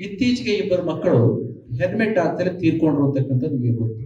ಇತ್ತೀಚೆಗೆ ಇಬ್ಬರು ಮಕ್ಕಳು ಹೆಲ್ಮೆಟ್ ಹಾಕ್ತಾರೆ ತೀರ್ಕೊಂಡ್ರು ಅಂತಕ್ಕಂಥದ್ದು ನಿಮಗೆ ಗೊತ್ತು.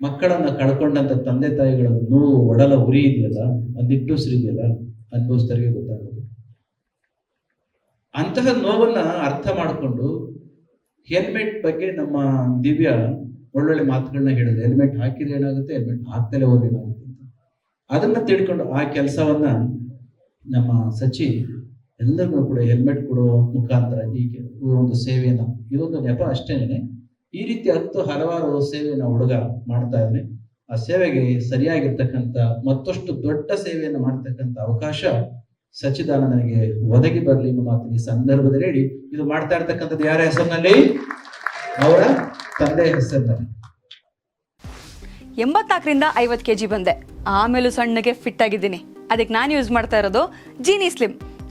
ಮಕ್ಕಳನ್ನ ಕಳ್ಕೊಂಡಂತ ತಂದೆ ತಾಯಿಗಳ ನೋವು ಒಡಲ ಉರಿ ಇದೆಯಲ್ಲ ಅದಿಟ್ಟು ನಿಟ್ಟುಸಿರು ಇದೆಯಲ್ಲ ಅನುಭವಿಸ್ತರಿಗೆ ಗೊತ್ತಾಗೋದು. ಅಂತಹ ನೋವನ್ನ ಅರ್ಥ ಮಾಡಿಕೊಂಡು ಹೆಲ್ಮೆಟ್ ಬಗ್ಗೆ ನಮ್ಮ ದಿವ್ಯ ಒಳ್ಳೊಳ್ಳೆ ಮಾತುಗಳನ್ನ ಹೇಳಿದ್ರು. ಹೆಲ್ಮೆಟ್ ಹಾಕಿದ್ರೆ ಏನಾಗುತ್ತೆ? ಹೆಲ್ಮೆಟ್ ಹಾಕ್ತಲೇ ಹೋದ್ರೆ ಏನಾಗುತ್ತೆ ಅದನ್ನ ತಿಳ್ಕೊಂಡು ಆ ಕೆಲಸವನ್ನ ನಮ್ಮ ಸಚಿ ಎಲ್ಲರಿಗೂ ಕೂಡ ಹೆಲ್ಮೆಟ್ ಕೊಡುವ ಮುಖಾಂತರ ಹೀಗೆ ಒಂದು ಸೇವೆಯನ್ನ, ಇದೊಂದು ನೆಪ ಅಷ್ಟೇನೆ. ಈ ರೀತಿ ಹತ್ತು ಹಲವಾರು ಸೇವೆಯನ್ನ ಹುಡುಗ ಮಾಡ್ತಾ ಇದ್ದಾನೆ ಆ ಸೇವೆಗೆ ಸರಿಯಾಗಿರ್ತಕ್ಕಂಥ ಮತ್ತಷ್ಟು ದೊಡ್ಡ ಸೇವೆಯನ್ನು ಮಾಡ್ತಕ್ಕಂಥ ಅವಕಾಶ ಸಚ್ಚಿದಾನಂದನಿಗೆ ಒದಗಿ ಬರಲಿ ಎಂಬ ಮಾತು ಈ ಸಂದರ್ಭದಲ್ಲಿ ಹೇಳಿ. ಇದು ಮಾಡ್ತಾ ಇರ್ತಕ್ಕಂಥದ್ದು ಯಾರ ಹೆಸರಿನಲ್ಲಿ? ಅವರ ತಂದೆ ಹೆಸರಿನಲ್ಲಿ. ಎಂಬತ್ನಾಲ್ಕರಿಂದ ಐವತ್ತು ಕೆ ಜಿ ಬಂದೆ. ಆಮೇಲೂ ಸಣ್ಣಗೆ ಫಿಟ್ ಆಗಿದ್ದೀನಿ. ಅದಕ್ಕೆ ನಾನು ಯೂಸ್ ಮಾಡ್ತಾ ಇರೋದು ಜೀನಿ ಸ್ಲಿಮ್